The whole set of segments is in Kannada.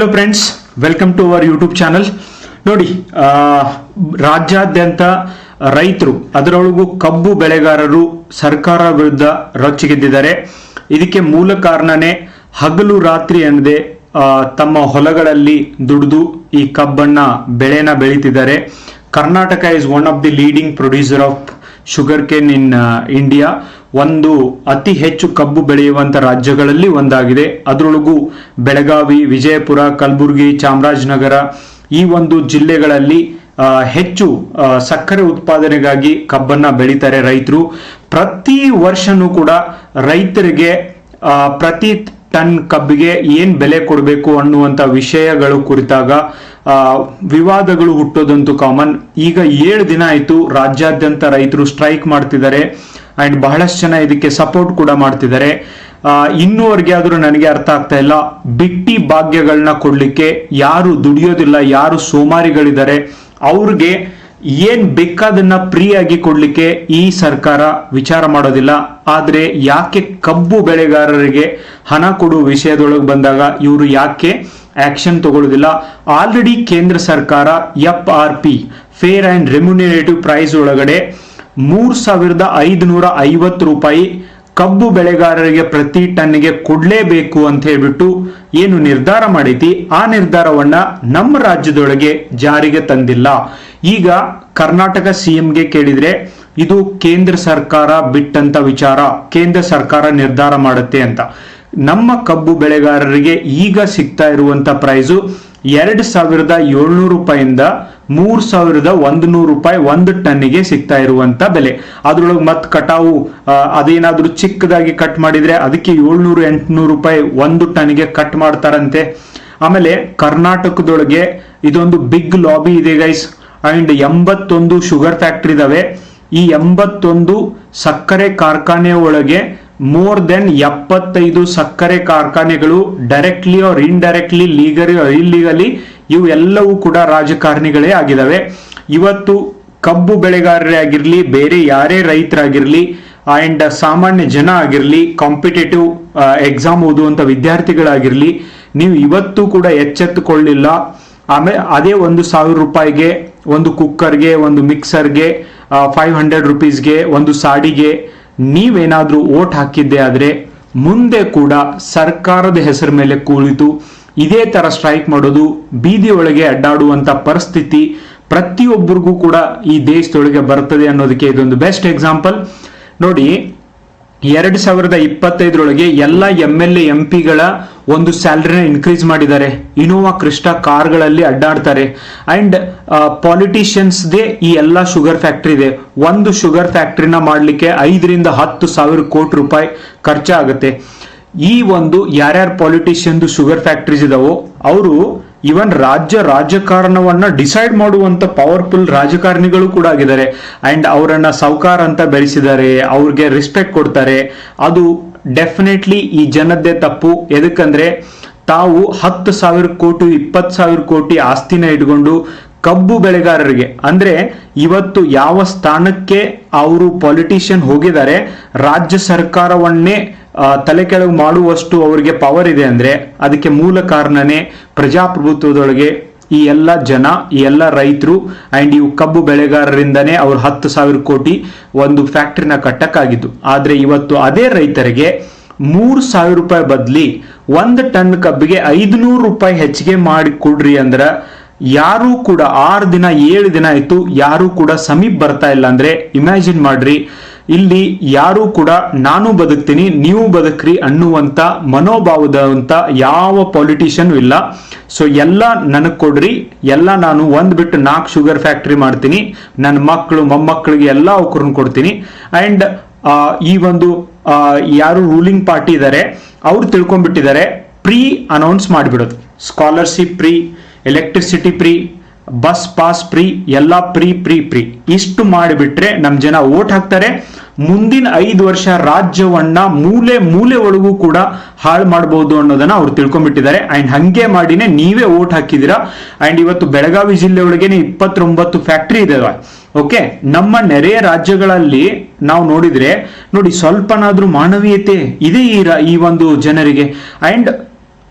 Hello friends welcome to our YouTube channel ನೋಡಿ ರಾಜ್ಯಾದ್ಯಂತ ರೈತರು, ಅದರೊಳಗೂ ಕಬ್ಬು ಬೆಳೆಗಾರರು ಸರ್ಕಾರ ವಿರುದ್ಧ ರೊಚ್ಚಿಗೆದ್ದಿದ್ದಾರೆ ಇದಕ್ಕೆ ಮೂಲ ಕಾರಣನೇ ಹಗಲು ರಾತ್ರಿ ಅನ್ನದೆ ತಮ್ಮ ಹೊಲಗಳಲ್ಲಿ ದುಡಿದು ಈ ಕಬ್ಬನ್ನ ಬೆಳೆನ ಬೆಳೀತಿದ್ದಾರೆ. Karnataka is one of the leading producer of sugar cane in India ಒಂದು ಅತಿ ಹೆಚ್ಚು ಕಬ್ಬು ಬೆಳೆಯುವಂತ ರಾಜ್ಯಗಳಲ್ಲಿ ಒಂದಾಗಿದೆ. ಅದರೊಳಗೂ ಬೆಳಗಾವಿ, ವಿಜಯಪುರ, ಕಲಬುರಗಿ, ಚಾಮರಾಜನಗರ ಈ ಒಂದು ಜಿಲ್ಲೆಗಳಲ್ಲಿ ಹೆಚ್ಚು ಸಕ್ಕರೆ ಉತ್ಪಾದನೆಗಾಗಿ ಕಬ್ಬನ್ನ ಬೆಳೀತಾರೆ ರೈತರು. ಪ್ರತಿ ವರ್ಷನೂ ಕೂಡ ರೈತರಿಗೆ ಪ್ರತಿ ಟನ್ ಕಬ್ಬಿಗೆ ಏನ್ ಬೆಲೆ ಕೊಡಬೇಕು ಅನ್ನುವಂತ ವಿಷಯಗಳು ಕುರಿತಾಗ ವಿವಾದಗಳು ಹುಟ್ಟೋದಂತೂ ಕಾಮನ್ ಈಗ ಏಳು ದಿನ ಆಯ್ತು ರಾಜ್ಯಾದ್ಯಂತ ರೈತರು ಸ್ಟ್ರೈಕ್ ಮಾಡ್ತಿದ್ದಾರೆ ಅಂಡ್ ಬಹಳಷ್ಟು ಜನ ಇದಕ್ಕೆ ಸಪೋರ್ಟ್ ಕೂಡ ಮಾಡ್ತಿದ್ದಾರೆ. ಇನ್ನೂವರೆಗೆ ಆದ್ರೂ ನನಗೆ ಅರ್ಥ ಆಗ್ತಾ ಇಲ್ಲ. ಬಿಟ್ಟಿ ಭಾಗ್ಯಗಳನ್ನ ಕೊಡ್ಲಿಕ್ಕೆ ಯಾರು ದುಡಿಯೋದಿಲ್ಲ, ಯಾರು ಸೋಮಾರಿಗಳಿದ್ದಾರೆ, ಅವ್ರಿಗೆ ಏನ್ ಬೇಕಾದನ್ನ ಆಗಿ ಕೊಡ್ಲಿಕ್ಕೆ ಈ ಸರ್ಕಾರ ವಿಚಾರ ಮಾಡೋದಿಲ್ಲ. ಆದ್ರೆ ಯಾಕೆ ಕಬ್ಬು ಬೆಳೆಗಾರರಿಗೆ ಹಣ ಕೊಡುವ ವಿಷಯದೊಳಗೆ ಬಂದಾಗ ಇವರು ಯಾಕೆ ಆಕ್ಷನ್ ತಗೊಳ್ಳೋದಿಲ್ಲ ಆಲ್ರೆಡಿ ಕೇಂದ್ರ ಸರ್ಕಾರ F R P fair and remunerative price ಒಳಗಡೆ ಮೂರ್ ಸಾವಿರದ ಐದುನೂರ ಐವತ್ತು ರೂಪಾಯಿ ಕಬ್ಬು ಬೆಳೆಗಾರರಿಗೆ ಪ್ರತಿ ಟನ್ಗೆ ಕೊಡಲೇಬೇಕು ಅಂತ ಹೇಳ್ಬಿಟ್ಟು ಏನು ನಿರ್ಧಾರ ಮಾಡೈತಿ ಆ ನಿರ್ಧಾರವನ್ನ ನಮ್ಮ ರಾಜ್ಯದೊಳಗೆ ಜಾರಿಗೆ ತಂದಿಲ್ಲ. ಈಗ ಕರ್ನಾಟಕ ಸಿಎಂಗೆ ಕೇಳಿದ್ರೆ ಇದು ಕೇಂದ್ರ ಸರ್ಕಾರ ಬಿಟ್ಟಂತ ವಿಚಾರ, ಕೇಂದ್ರ ಸರ್ಕಾರ ನಿರ್ಧಾರ ಮಾಡುತ್ತೆ ಅಂತ. ನಮ್ಮ ಕಬ್ಬು ಬೆಳೆಗಾರರಿಗೆ ಈಗ ಸಿಗ್ತಾ ಇರುವಂತ ಪ್ರೈಸು ಎರಡ್ ಸಾವಿರದ ಏಳ್ನೂರು ರೂಪಾಯಿಂದ ಮೂರು ಸಾವಿರದ ಒಂದು ನೂರು ರೂಪಾಯಿ ಒಂದು ಟನ್ನಿಗೆ ಸಿಗ್ತಾ ಇರುವಂತ ಬೆಲೆ. ಅದ್ರೊಳಗೆ ಮತ್ತೆ ಕಟಾವು ಅದೇನಾದ್ರೂ ಚಿಕ್ಕದಾಗಿ ಕಟ್ ಮಾಡಿದ್ರೆ ಅದಕ್ಕೆ ಏಳ್ನೂರು, ಎಂಟುನೂರು ರೂಪಾಯಿ ಒಂದು ಟನ್ಗೆ ಕಟ್ ಮಾಡ್ತಾರಂತೆ. ಆಮೇಲೆ ಕರ್ನಾಟಕದೊಳಗೆ ಇದೊಂದು ಬಿಗ್ ಲಾಬಿ ಇದೆ ಗೈಸ್. ಅಂಡ್ ಎಂಬತ್ತೊಂದು ಶುಗರ್ ಫ್ಯಾಕ್ಟ್ರಿ ಇದಾವೆ. ಈ ಎಂಬತ್ತೊಂದು ಸಕ್ಕರೆ ಕಾರ್ಖಾನೆ ಒಳಗೆ ಮೋರ್ ದೆನ್ ಎಪ್ಪತ್ತೈದು ಸಕ್ಕರೆ ಕಾರ್ಖಾನೆಗಳು directly or indirectly legally illegally ಇವೆಲ್ಲವೂ ಕೂಡ ರಾಜಕಾರಣಿಗಳೇ ಆಗಿದ್ದಾವೆ. ಇವತ್ತು ಕಬ್ಬು ಬೆಳೆಗಾರರೇ ಆಗಿರಲಿ, ಬೇರೆ ಯಾರೇ ರೈತರಾಗಿರಲಿ ಅಂಡ್ ಸಾಮಾನ್ಯ ಜನ ಆಗಿರಲಿ ಕಾಂಪಿಟೇಟಿವ್ ಎಕ್ಸಾಮ್ ಓದುವಂಥ ವಿದ್ಯಾರ್ಥಿಗಳಾಗಿರಲಿ, ನೀವು ಇವತ್ತು ಕೂಡ ಎಚ್ಚೆತ್ತುಕೊಳ್ಳಿಲ್ಲ. ಆಮೇಲೆ ಅದೇ ಒಂದು ಸಾವಿರ ರೂಪಾಯಿಗೆ, ಒಂದು ಕುಕ್ಕರ್ಗೆ ಒಂದು ಮಿಕ್ಸರ್ಗೆ ಫೈವ್ ಹಂಡ್ರೆಡ್ ರುಪೀಸ್ಗೆ ಒಂದು ಸಾಡಿಗೆ ನೀವೇನಾದ್ರೂ ಓಟ್ ಹಾಕಿದ್ದೆ ಆದರೆ ಮುಂದೆ ಕೂಡ ಸರ್ಕಾರದ ಹೆಸರು ಮೇಲೆ ಕೂಳಿತು. ಇದೇ ತರ ಸ್ಟ್ರೈಕ್ ಮಾಡೋದು ಬೀದಿಯೊಳಗೆ ಒಳಗೆ ಅಡ್ಡಾಡುವಂತ ಪರಿಸ್ಥಿತಿ ಪ್ರತಿಯೊಬ್ಬರಿಗೂ ಕೂಡ ಈ ದೇಶದೊಳಗೆ ಬರ್ತದೆ ಅನ್ನೋದಕ್ಕೆ ಇದೊಂದು ಬೆಸ್ಟ್ ಎಕ್ಸಾಂಪಲ್ ನೋಡಿ ಎರಡ್ ಸಾವಿರದ ಇಪ್ಪತ್ತೈದರೊಳಗೆ ಎಲ್ಲ ಎಂ ಎಲ್ ಎ ಎಂ ಪಿಗಳ ಒಂದು ಸ್ಯಾಲ್ರಿನ ಇನ್ಕ್ರೀಸ್ ಮಾಡಿದ್ದಾರೆ. ಇನೋವಾ ಕ್ರಿಸ್ಟಾ ಕಾರ್ಗಳಲ್ಲಿ ಅಡ್ಡಾಡ್ತಾರೆ. ಅಂಡ್ ಪಾಲಿಟಿಷಿಯನ್ಸ್ದೇ ಈ ಎಲ್ಲ ಶುಗರ್ ಫ್ಯಾಕ್ಟ್ರಿ ಇದೆ. ಒಂದು ಶುಗರ್ ಫ್ಯಾಕ್ಟ್ರಿನ ಮಾಡಲಿಕ್ಕೆ ಐದರಿಂದ ಹತ್ತು ಸಾವಿರ ಕೋಟಿ ರೂಪಾಯಿ ಖರ್ಚಾಗುತ್ತೆ. ಈ ಒಂದು ಯಾರ್ಯಾರು ಪಾಲಿಟಿಷಿಯನ್ದು ಶುಗರ್ ಫ್ಯಾಕ್ಟ್ರೀಸ್ ಇದಾವೋ, ಅವರು ಇವನ್ ರಾಜ್ಯ ರಾಜಕಾರಣವನ್ನ ಡಿಸೈಡ್ ಮಾಡುವಂತ ಪವರ್ಫುಲ್ ರಾಜಕಾರಣಿಗಳು ಕೂಡ ಆಗಿದ್ದಾರೆ. ಅಂಡ್ ಅವರನ್ನ ಸಾವುಕಾರ ಅಂತ ಬೆಳೆಸಿದ್ದಾರೆ ಅವ್ರಿಗೆ ರೆಸ್ಪೆಕ್ಟ್ ಕೊಡ್ತಾರೆ. ಅದು ಡೆಫಿನೆಟ್ಲಿ ಈ ಜನದ್ದೇ ತಪ್ಪು. ಎದಕ್ಕಂದ್ರೆ ತಾವು ಹತ್ತು ಸಾವಿರ ಕೋಟಿ, ಇಪ್ಪತ್ತು ಸಾವಿರ ಕೋಟಿ ಆಸ್ತಿನ ಇಟ್ಕೊಂಡು ಕಬ್ಬು ಬೆಳೆಗಾರರಿಗೆ, ಅಂದ್ರೆ ಇವತ್ತು ಯಾವ ಸ್ಥಾನಕ್ಕೆ ಅವರು ಪಾಲಿಟಿಷಿಯನ್ ಹೋಗಿದ್ದಾರೆ, ರಾಜ್ಯ ಸರ್ಕಾರವನ್ನೇ ತಲೆ ಕೆಳಗೆ ಮಾಡುವಷ್ಟು ಅವರಿಗೆ ಪವರ್ ಇದೆ ಅಂದ್ರೆ ಅದಕ್ಕೆ ಮೂಲ ಕಾರಣನೇ ಪ್ರಜಾಪ್ರಭುತ್ವದೊಳಗೆ ಈ ಎಲ್ಲ ಜನ, ಈ ಎಲ್ಲ ರೈತರು ಅಂಡ್ ಇವು ಕಬ್ಬು ಬೆಳೆಗಾರರಿಂದನೇ ಅವ್ರು ಹತ್ತು ಸಾವಿರ ಕೋಟಿ ಒಂದು ಫ್ಯಾಕ್ಟ್ರಿನ ಕಟ್ಟಕ್ಕಾಗಿದ್ದು. ಆದ್ರೆ ಇವತ್ತು ಅದೇ ರೈತರಿಗೆ ಮೂರು ಸಾವಿರ ರೂಪಾಯಿ ಬದಲಿ ಒಂದು ಟನ್ ಕಬ್ಬಿಗೆ ಐದುನೂರು ರೂಪಾಯಿ ಹೆಚ್ಚಿಗೆ ಮಾಡಿ ಕೊಡ್ರಿ ಅಂದ್ರ ಯಾರೂ ಕೂಡ ಆರು ದಿನ, ಏಳು ದಿನ ಆಯ್ತು, ಯಾರೂ ಕೂಡ ಸಮೀಪ್ ಬರ್ತಾ ಇಲ್ಲ ಅಂದ್ರೆ ಇಮ್ಯಾಜಿನ್ ಮಾಡ್ರಿ ಇಲ್ಲಿ ಯಾರು ಕೂಡ ನಾನು ಬದುಕ್ತೀನಿ, ನೀವು ಬದುಕ್ರಿ ಅನ್ನುವಂತ ಮನೋಭಾವದಂತ ಯಾವ ಪಾಲಿಟಿಷಿಯನ್ ಇಲ್ಲ. ಸೊ ಎಲ್ಲ ನನಗೆ ಕೊಡ್ರಿ, ಎಲ್ಲ ನಾನು ಒಂದ್ ಬಿಟ್ಟು ನಾಲ್ಕು ಶುಗರ್ ಫ್ಯಾಕ್ಟ್ರಿ ಮಾಡ್ತೀನಿ ನನ್ನ ಮಕ್ಕಳು ಮೊಮ್ಮಕ್ಕಳಿಗೆ ಎಲ್ಲ ಅವಕ್ರನ್ನ ಕೊಡ್ತೀನಿ. ಅಂಡ್ ಈ ಒಂದು ಯಾರು ರೂಲಿಂಗ್ ಪಾರ್ಟಿ ಇದ್ದಾರೆ ಅವ್ರು ತಿಳ್ಕೊಂಡ್ಬಿಟ್ಟಿದ್ದಾರೆ free announce ಮಾಡಿಬಿಡೋದು. Scholarship free electricity free bus pass free ಎಲ್ಲ ಪ್ರೀ ಪ್ರೀ ಪ್ರೀ ಇಷ್ಟು ಮಾಡಿಬಿಟ್ರೆ ನಮ್ಮ ಜನ ಓಟ್ ಹಾಕ್ತಾರೆ. ಮುಂದಿನ ಐದು ವರ್ಷ ರಾಜ್ಯವನ್ನ ಮೂಲೆ ಮೂಲೆ ಒಳಗೂ ಕೂಡ ಹಾಳು ಮಾಡಬಹುದು ಅನ್ನೋದನ್ನ ಅವ್ರು ತಿಳ್ಕೊಂಡ್ಬಿಟ್ಟಿದ್ದಾರೆ. ಅಂಡ್ ಹಂಗೆ ಮಾಡಿನೇ ನೀವೇ ಓಟ್ ಹಾಕಿದಿರಾ ಅಂಡ್ ಇವತ್ತು ಬೆಳಗಾವಿ ಜಿಲ್ಲೆ ಒಳಗೇನೆ ಇಪ್ಪತ್ತೊಂಬತ್ತು ಫ್ಯಾಕ್ಟ್ರಿ ಇದಾವೆ ಓಕೆ ನಮ್ಮ ನೆರೆಯ ರಾಜ್ಯಗಳಲ್ಲಿ ನಾವು ನೋಡಿದ್ರೆ, ನೋಡಿ ಸ್ವಲ್ಪನಾದ್ರೂ ಮಾನವೀಯತೆ ಇದೆ ಈ ಈ ಒಂದು ಜನರಿಗೆ. ಅಂಡ್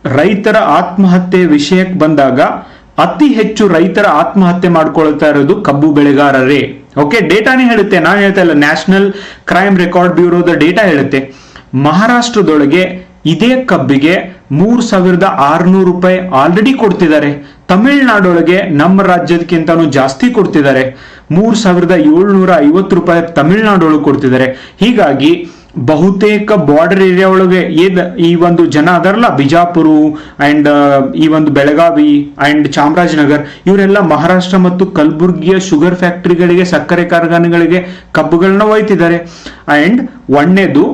ರೈತರ ಆತ್ಮಹತ್ಯೆ ವಿಷಯಕ್ಕೆ ಬಂದಾಗ ಅತಿ ಹೆಚ್ಚು ರೈತರ ಆತ್ಮಹತ್ಯೆ ಮಾಡ್ಕೊಳ್ತಾ ಇರೋದು ಕಬ್ಬು ಬೆಳೆಗಾರರೇ. ಓಕೆ ಡೇಟಾನೇ ಹೇಳುತ್ತೆ. ನಾನು ಹೇಳ್ತಾ ಇಲ್ಲ ನ್ಯಾಷನಲ್ ಕ್ರೈಮ್ ರೆಕಾರ್ಡ್ ಬ್ಯೂರೋದ ಡೇಟಾ ಹೇಳುತ್ತೆ. ಮಹಾರಾಷ್ಟ್ರದೊಳಗೆ ಇದೇ ಕಬ್ಬಿಗೆ ಮೂರ್ ಸಾವಿರದ ಆರ್ನೂರು ರೂಪಾಯಿ ಆಲ್ರೆಡಿ ಕೊಡ್ತಿದ್ದಾರೆ. ತಮಿಳ್ನಾಡೊಳಗೆ ನಮ್ಮ ರಾಜ್ಯದಕ್ಕಿಂತನೂ ಜಾಸ್ತಿ ಕೊಡ್ತಿದ್ದಾರೆ. ಮೂರ್ ಸಾವಿರದ ಏಳ್ನೂರ ಐವತ್ತು ರೂಪಾಯಿ ತಮಿಳ್ನಾಡೊಳಗೆ ಕೊಡ್ತಿದ್ದಾರೆ. ಹೀಗಾಗಿ ಬಹುತೇಕ ಬಾರ್ಡರ್ ಏರಿಯಾ ಒಳಗೆ ಏನ್ ಈ ಒಂದು ಜನ ಅದರಲ್ಲ, ಬಿಜಾಪುರ ಅಂಡ್ ಈ ಒಂದು ಬೆಳಗಾವಿ ಅಂಡ್ ಚಾಮರಾಜನಗರ್, ಇವರೆಲ್ಲ ಮಹಾರಾಷ್ಟ್ರ ಮತ್ತು ಕಲಬುರ್ಗಿಯ ಶುಗರ್ ಫ್ಯಾಕ್ಟರಿಗಳಿಗೆ ಸಕ್ಕರೆ ಕಾರ್ಖಾನೆಗಳಿಗೆ ಕಬ್ಬುಗಳನ್ನ ಒಯ್ತಿದ್ದಾರೆ. ಅಂಡ್ ಒಣ್ಣೆದು